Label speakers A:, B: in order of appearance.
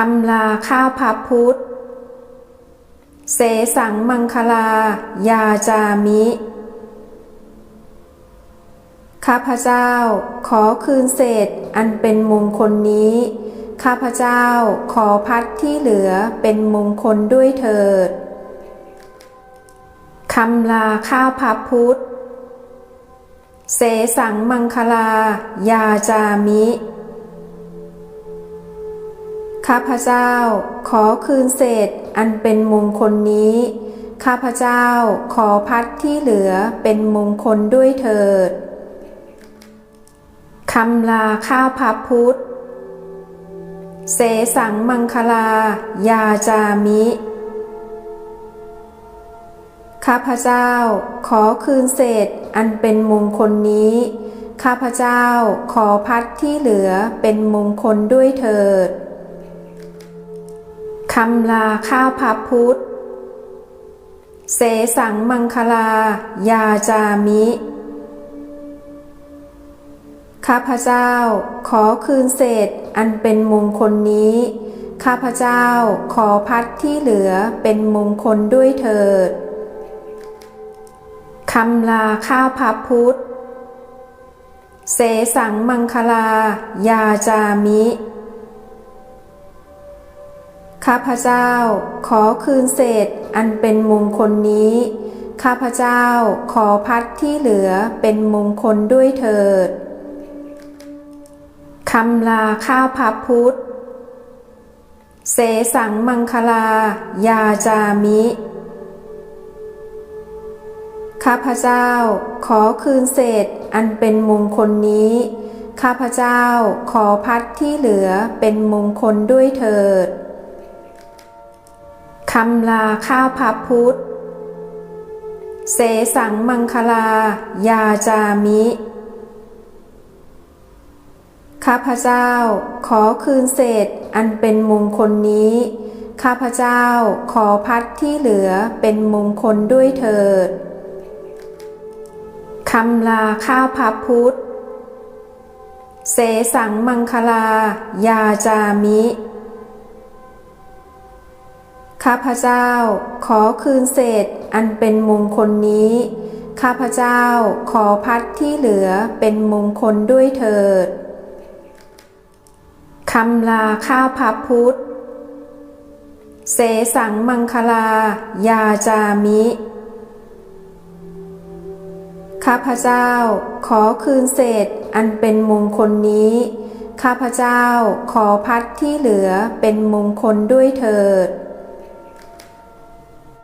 A: คำลาข้าวพับพุทธ เสสังมังคลา ยาจามิ ข้าพเจ้าขอคืนเศษอันเป็นมงคลนี้ ข้าพเจ้าขอพัดที่เหลือเป็นมงคลด้วยเถิด คำลาข้าวพับพุทธ เสสังมังคลา ยาจามิ ข้าพเจ้า ขอคืนเศษอันเป็นมงคลนี้ ข้าพเจ้าขอพัดที่เหลือเป็นมงคลด้วยเถิดคำลาข้าพับพุทธ เสสังมังคลา ยาจามิ ข้าพเจ้า ขอคืนเศษอันเป็นมงคลนี้ ข้าพเจ้าขอพัดที่เหลือเป็นมงคลด้วยเถิด คำลาข้าวพับพุทธ เสสังมังคลา ยาจามิ ข้าพเจ้าขอคืนเศษอันเป็นมงคลนี้ ข้าพเจ้าขอพัดที่เหลือเป็นมงคลด้วยเถิด คำลาข้าวพับพุทธ เสสังมังคลา ยาจามิ ข้าพเจ้า ขอคืนเศษอันเป็นมงคลนี้ ข้าพเจ้าขอพัดที่เหลือเป็นมงคลด้วยเถิดคำลาข้าพับพุทธ เสสังมังคลา ยาจามิ ข้าพเจ้า ขอคืนเศษอันเป็นมงคลนี้ ข้าพเจ้าขอพัดที่เหลือเป็นมงคลด้วยเถิด คำลาข้าวพับพุทธ เสสังมังคลา ยาจามิ ข้าพเจ้าขอคืนเศษอันเป็นมงคลนี้ ข้าพเจ้าขอพัดที่เหลือเป็นมงคลด้วยเถิด คำลาข้าวพับพุทธ เสสังมังคลา ยาจามิ ข้าพเจ้า ขอคืนเศษอันเป็นมงคลนี้ ข้าพเจ้าขอพัดที่เหลือเป็นมงคลด้วยเถิดคำลาข้าพับพุทธ เสสังมังคลา ยาจามิ ข้าพเจ้า ขอคืนเศษอันเป็นมงคลนี้ ข้าพเจ้าขอพัดที่เหลือเป็นมงคลด้วยเถิด